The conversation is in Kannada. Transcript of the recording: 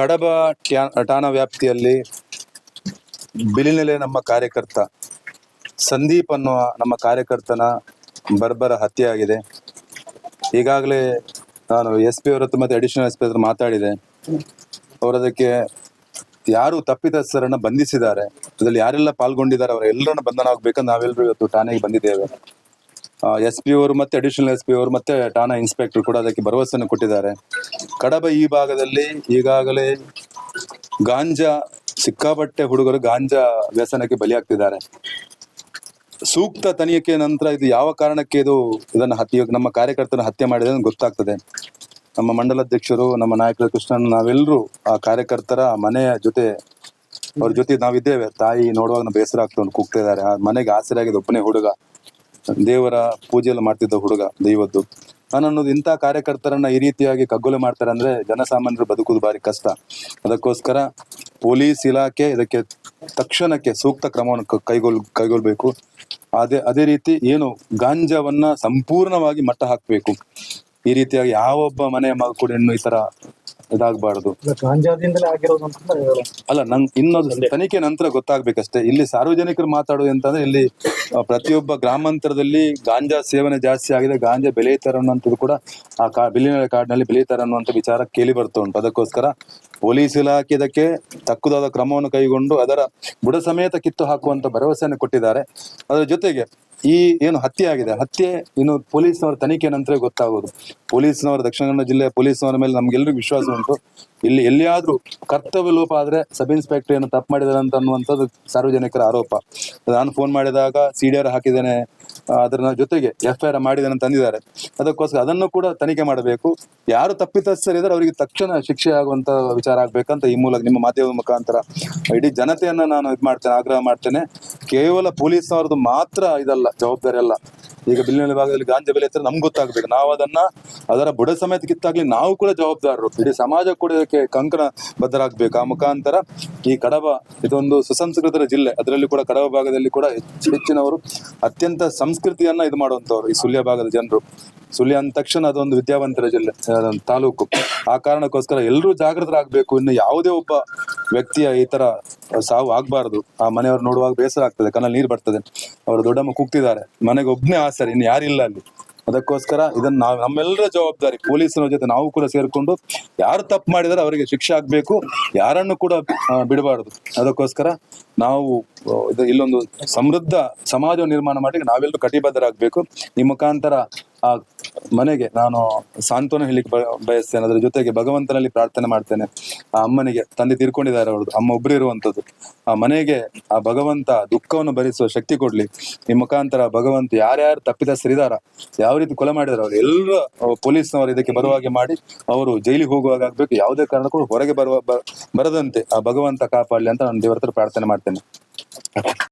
ಕಡಬ ಠಾಣಾ ವ್ಯಾಪ್ತಿಯಲ್ಲಿ ಬಿಳಿನೆಲೆ ನಮ್ಮ ಕಾರ್ಯಕರ್ತ ಸಂದೀಪ್ ಅನ್ನುವ ನಮ್ಮ ಕಾರ್ಯಕರ್ತನ ಬರ್ಬರ ಹತ್ಯೆ ಆಗಿದೆ. ಈಗಾಗಲೇ ನಾನು ಎಸ್ ಪಿ ಅವರ ಮತ್ತೆ ಅಡಿಷನಲ್ ಎಸ್ ಪಿ ಹತ್ರ ಮಾತಾಡಿದೆ. ಅವರು ಅದಕ್ಕೆ ಯಾರು ತಪ್ಪಿತಸ್ಥರನ್ನ ಬಂಧಿಸಿದ್ದಾರೆ. ಅದರಲ್ಲಿ ಯಾರೆಲ್ಲ ಪಾಲ್ಗೊಂಡಿದ್ದಾರೆ, ಅವರೆಲ್ಲರನ್ನ ಬಂಧನ ಆಗ್ಬೇಕಂತ ನಾವೆಲ್ಲರೂ ಇವತ್ತು ಠಾಣೆಗೆ ಬಂದಿದ್ದೇವೆ. ಎಸ್ ಪಿ ಅವರು ಮತ್ತೆ ಅಡಿಷನಲ್ ಎಸ್ ಪಿ ಅವರು ಮತ್ತೆ ಠಾಣಾ ಇನ್ಸ್ಪೆಕ್ಟರ್ ಕೂಡ ಅದಕ್ಕೆ ಭರವಸೆಯನ್ನು ಕೊಟ್ಟಿದ್ದಾರೆ. ಕಡಬ ಈ ಭಾಗದಲ್ಲಿ ಈಗಾಗಲೇ ಗಾಂಜಾ, ಸಿಕ್ಕಾಪಟ್ಟೆ ಹುಡುಗರು ಗಾಂಜಾ ವ್ಯಸನಕ್ಕೆ ಬಲಿಯಾಗ್ತಿದ್ದಾರೆ. ಸೂಕ್ತ ತನಿಖೆ ನಂತರ ಇದು ಯಾವ ಕಾರಣಕ್ಕೆ ಇದು ಇದನ್ನ ಹತ್ಯೆ ನಮ್ಮ ಕಾರ್ಯಕರ್ತನ ಹತ್ಯೆ ಮಾಡಿದೆ ಗೊತ್ತಾಗ್ತದೆ. ನಮ್ಮ ಮಂಡಲಾಧ್ಯಕ್ಷರು ನಮ್ಮ ನಾಯಕ ಕೃಷ್ಣನ್, ನಾವೆಲ್ಲರೂ ಆ ಕಾರ್ಯಕರ್ತರ ಮನೆಯ ಜೊತೆ, ಅವ್ರ ಜೊತೆ ನಾವಿದ್ದೇವೆ. ತಾಯಿ ನೋಡುವಾಗ ಬೇಸರ ಆಗ್ತಾ ಕೂಗ್ತಾ ಇದ್ದಾರೆ. ಆ ಮನೆಗೆ ಆಗಿದೆ ಒಬ್ಬನೇ ಹುಡುಗ. ದೇವರ ಪೂಜೆ ಮಾಡ್ತಿದ್ದ ಹುಡುಗ, ದೈವದ್ದು. ನಾನು ಅನ್ನೋದು ಇಂಥ ಕಾರ್ಯಕರ್ತರನ್ನ ಈ ರೀತಿಯಾಗಿ ಕಗ್ಗೊಲೆ ಮಾಡ್ತಾರೆ ಅಂದ್ರೆ ಜನಸಾಮಾನ್ಯರು ಬದುಕುದು ಬಾರಿ ಕಷ್ಟ. ಅದಕ್ಕೋಸ್ಕರ ಪೊಲೀಸ್ ಇಲಾಖೆ ಇದಕ್ಕೆ ತಕ್ಷಣಕ್ಕೆ ಸೂಕ್ತ ಕ್ರಮವನ್ನು ಕೈಗೊಳ್, ಕೈಗೊಳ್ಬೇಕು. ಅದೇ ಅದೇ ರೀತಿ ಏನು ಗಾಂಜಾವನ್ನ ಸಂಪೂರ್ಣವಾಗಿ ಮಟ್ಟ ಹಾಕ್ಬೇಕು ಈ ರೀತಿಯಾಗಿ ಯಾವೊಬ್ಬ ಮನೆಯ ಮಗ ಕೂಡ ಹೆಣ್ಣು ಈ ತರ ಇದಾಗಬಾರದು. ಗಾಂಜಾದಿಂದಲೇ ಆಗಿರೋದು ಅಂತಂದ್ರೆ ಹೇಳು. ಅಲ್ಲ ನನ್ ಇನ್ನೊಂದು ತನಿಖೆ ನಂತರ ಗೊತ್ತಾಗ್ಬೇಕಷ್ಟೇ. ಇಲ್ಲಿ ಸಾರ್ವಜನಿಕರು ಮಾತಾಡೋದು ಅಂತಂದ್ರೆ ಇಲ್ಲಿ ಆ, ಪ್ರತಿಯೊಬ್ಬ ಗ್ರಾಮಾಂತರದಲ್ಲಿ ಗಾಂಜಾ ಸೇವನೆ ಜಾಸ್ತಿ ಆಗಿದೆ ಗಾಂಜಾ ಬೆಳೆಯುತ್ತಾರೆ ಅನ್ನುವಂಥದ್ದು ಕೂಡ ಆ ಕಾ ಬಿಲಿನ ಕಾಡಿನಲ್ಲಿ ಬೆಳೆಯುತ್ತಾರೆ ಅನ್ನುವಂಥ ವಿಚಾರ ಕೇಳಿ ಬರ್ತಾ ಉಂಟು. ಅದಕ್ಕೋಸ್ಕರ ಪೊಲೀಸ್ ಇಲಾಖೆ ಇದಕ್ಕೆ ತಕ್ಕುದಾದ ಕ್ರಮವನ್ನು ಕೈಗೊಂಡು ಅದರ ಬುಡ ಸಮೇತ ಕಿತ್ತು ಹಾಕುವಂತ ಭರವಸೆಯನ್ನು ಕೊಟ್ಟಿದ್ದಾರೆ. ಅದರ ಜೊತೆಗೆ ಈ ಏನು ಹತ್ಯೆ ಆಗಿದೆ. ಹತ್ಯೆ ಇನ್ನು ಪೊಲೀಸ್ನವರ ತನಿಖೆ ನಂತರ ಗೊತ್ತಾಗೋದು. ಪೊಲೀಸ್ನವರ, ದಕ್ಷಿಣ ಕನ್ನಡ ಜಿಲ್ಲೆ ಪೊಲೀಸ್ನವರ ಮೇಲೆ ನಮ್ಗೆಲ್ಲರಿಗೂ ವಿಶ್ವಾಸ ಉಂಟು. ಇಲ್ಲಿ ಎಲ್ಲಿಯಾದ್ರೂ ಕರ್ತವ್ಯ ಲೋಪ ಆದ್ರೆ ಸಬ್ ಇನ್ಸ್ಪೆಕ್ಟರ್ ಏನು ತಪ್ಪು ಮಾಡಿದಾರೆ ಅಂತ ಅನ್ನುವಂಥದ್ದು ಸಾರ್ವಜನಿಕರ ಆರೋಪ. ನಾನು ಫೋನ್ ಮಾಡಿದಾಗ ಸಿ ಡಿ ಆರ್ ಹಾಕಿದ್ದೇನೆ. ಅದರ ಜೊತೆಗೆ ಎಫ್ ಐ ಆರ್ ಮಾಡಿದ್ದೇನೆ ಅಂತ ಅಂದಿದ್ದಾರೆ. ಅದಕ್ಕೋಸ್ಕರ ಅದನ್ನು ಕೂಡ ತನಿಖೆ ಮಾಡಬೇಕು. ಯಾರು ತಪ್ಪಿತಸ್ಥರಿದ್ದಾರೆ ಅವರಿಗೆ ತಕ್ಷಣ ಶಿಕ್ಷೆ ಆಗುವಂತ ವಿಚಾರ ಆಗ್ಬೇಕಂತ ಈ ಮೂಲಕ ನಿಮ್ಮ ಮಾಧ್ಯಮದ ಮುಖಾಂತರ. ಇಡೀ ಜನತೆಯನ್ನ ನಾನು ಇದು ಮಾಡ್ತೇನೆ, ಆಗ್ರಹ ಮಾಡ್ತೇನೆ. ಕೇವಲ ಪೊಲೀಸ್ ಪೊಲೀಸ್ನವ್ರದ್ದು ಮಾತ್ರ ಇದಲ್ಲ, ಜವಾಬ್ದಾರಿ ಅಲ್ಲ. ಈಗ ಬಿಲ್ಲಿನ ಭಾಗದಲ್ಲಿ ಗಾಂಜಾ ಬೆಲೆ ಹತ್ರ ನಮ್ಗೆ ಗೊತ್ತಾಗ್ಬೇಕು. ನಾವು ಅದನ್ನ ಅದರ ಬುಡ ಸಮೇತ ಕಿತ್ತಾಗ್ಲಿ ನಾವು ಕೂಡ ಜವಾಬ್ದಾರರು. ಇಡೀ ಸಮಾಜ ಕೂಡ ಇದಕ್ಕೆ ಕಂಕಣ ಬದ್ಧರಾಗ್ಬೇಕು. ಆ ಮುಖಾಂತರ ಈ ಕಡಬ, ಇದೊಂದು ಸುಸಂಸ್ಕೃತರ ಜಿಲ್ಲೆ. ಅದರಲ್ಲಿ ಕೂಡ ಕಡಬ ಭಾಗದಲ್ಲಿ ಕೂಡ ಹೆಚ್ಚು, ಹೆಚ್ಚಿನವರು ಅತ್ಯಂತ ಸಂಸ್ಕೃತಿಯನ್ನ ಇದು ಮಾಡುವಂತವ್ರು ಈ ಸುಳ್ಯ ಭಾಗದ ಜನರು. ಸುಳ್ಯ ಅಂದ ತಕ್ಷಣ ಅದೊಂದು ವಿದ್ಯಾವಂತರ ಜಿಲ್ಲೆ ತಾಲೂಕು. ಆ ಕಾರಣಕ್ಕೋಸ್ಕರ ಎಲ್ಲರೂ ಜಾಗೃತರಾಗಬೇಕು. ಇನ್ನು ಯಾವುದೇ ಒಬ್ಬ ವ್ಯಕ್ತಿಯ ಈ ತರ ಸಾವು ಆಗ್ಬಾರ್ದು. ಆ ಮನೆಯವ್ರು ನೋಡುವಾಗ ಬೇಸರ ಆಗ್ತದೆ, ಕಣ್ಣಲ್ಲಿ ನೀರು ಬರ್ತದೆ. ಅವರು ದೊಡ್ಡಮ್ಮ ಕೂಗ್ತಿದ್ದಾರೆ ಮನೆಗೆ ಒಬ್ಬನೇ ಆಸರೆ, ಇನ್ನು ಯಾರಿಲ್ಲ ಅಲ್ಲಿ. ಅದಕ್ಕೋಸ್ಕರ ಇದನ್ನ ನಾವು ನಮ್ಮೆಲ್ಲರ ಜವಾಬ್ದಾರಿ, ಪೊಲೀಸರ ಜೊತೆ ನಾವು ಕೂಡ ಸೇರ್ಕೊಂಡು ಯಾರು ತಪ್ಪು ಮಾಡಿದ್ರೆ ಅವರಿಗೆ ಶಿಕ್ಷೆ ಆಗ್ಬೇಕು, ಯಾರನ್ನು ಕೂಡ ಬಿಡಬಾರದು. ಅದಕ್ಕೋಸ್ಕರ ನಾವು ಇಲ್ಲೊಂದು ಸಮೃದ್ಧ ಸಮಾಜ ನಿರ್ಮಾಣ ಮಾಡಿ ನಾವೆಲ್ಲರೂ ಕಟಿಬದ್ಧರಾಗಬೇಕು. ಈ ಮುಖಾಂತರ ಆ ಮನೆಗೆ ನಾನು ಸಾಂತ್ವನ ಹೇಳಿಕ್ಕೆ ಬಯಸ್ತೇನೆ. ಅದರ ಜೊತೆಗೆ ಭಗವಂತನಲ್ಲಿ ಪ್ರಾರ್ಥನೆ ಮಾಡ್ತೇನೆ. ಆ ಅಮ್ಮನಿಗೆ, ತಂದೆ ತೀರ್ಕೊಂಡಿದ್ದಾರೆ ಅವ್ರದ್ದು. ಅಮ್ಮ ಒಬ್ಬರು ಇರುವಂತದ್ದು ಆ ಮನೆಗೆ ಆ ಭಗವಂತ ದುಃಖವನ್ನು ಭರಿಸುವ ಶಕ್ತಿ ಕೊಡ್ಲಿ. ಈ ಮುಖಾಂತರ ಭಗವಂತ ಯಾರ್ಯಾರು ಸರಿದಾರ, ಯಾವ ರೀತಿ ಕೊಲೆ ಮಾಡಿದಾರೆ ಅವ್ರು ಎಲ್ಲರೂ ಪೊಲೀಸ್ನವರು ಇದಕ್ಕೆ ಬರುವ ಹಾಗೆ ಮಾಡಿ ಅವರು ಜೈಲಿಗೆ ಹೋಗುವಾಗ ಆಗ್ಬೇಕು. ಯಾವುದೇ ಕಾರಣಕ್ಕೂ ಹೊರಗೆ ಬರುವ ಬರದಂತೆ ಆ ಭಗವಂತ ಕಾಪಾಡಲಿ ಅಂತ ನಾನು ದೇವರ ಹತ್ರ ಪ್ರಾರ್ಥನೆ ಮಾಡ್ತೇನೆ.